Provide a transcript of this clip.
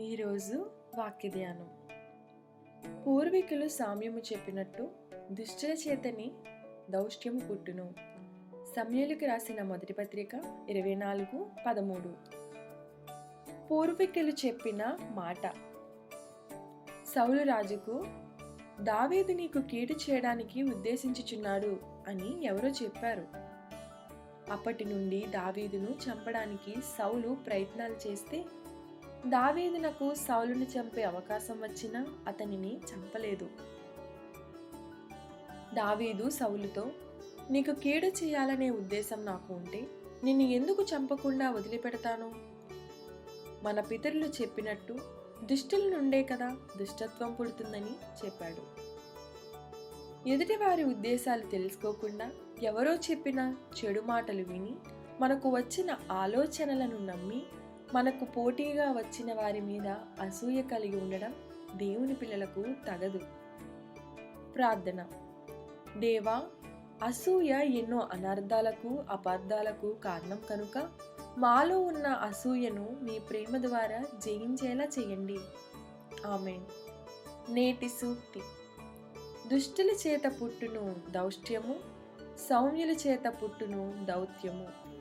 ఈరోజు వాక్య ధ్యానం. పూర్వీకులు సామ్యము చెప్పినట్టు దుష్టుల చేతని దౌష్ట్యం పుట్టును. సమయలకు రాసిన మొదటి పత్రిక ఇరవై నాలుగు పదమూడు. పూర్వీకులు చెప్పిన మాట. సౌలు రాజుకు దావీదు నీకు కీడు చేయడానికి ఉద్దేశించుచున్నాడు అని ఎవరో చెప్పారు. అప్పటి నుండి దావీదును చంపడానికి సౌలు ప్రయత్నాలు చేస్తే దావీదునకు సౌలుని చంపే అవకాశం వచ్చినా అతనిని చంపలేదు. దావీదు సౌలుతో నీకు కీడు చేయాలనే ఉద్దేశం నాకు ఉంటే నిన్ను ఎందుకు చంపకుండా వదిలిపెడతాను? మన పితరులు చెప్పినట్టు దుష్టుల నుండే కదా దుష్టత్వం పుడుతుందని చెప్పాడు. ఎదుటివారి ఉద్దేశాలు తెలుసుకోకుండా ఎవరో చెప్పిన చెడు మాటలు విని మనకు వచ్చిన ఆలోచనలను నమ్మి మనకు పోటీగా వచ్చిన వారి మీద అసూయ కలిగి ఉండడం దేవుని పిల్లలకు తగదు. ప్రార్థన. దేవా అసూయ ఎన్నో అనర్థాలకు అపార్థాలకు కారణం కనుక మాలో ఉన్న అసూయను మీ ప్రేమ ద్వారా జయించేలా చేయండి. ఆమె నేటి సూక్తి. దుష్టుల చేత పుట్టును దౌష్ట్యము సౌమ్యుల చేత పుట్టును దౌత్యము.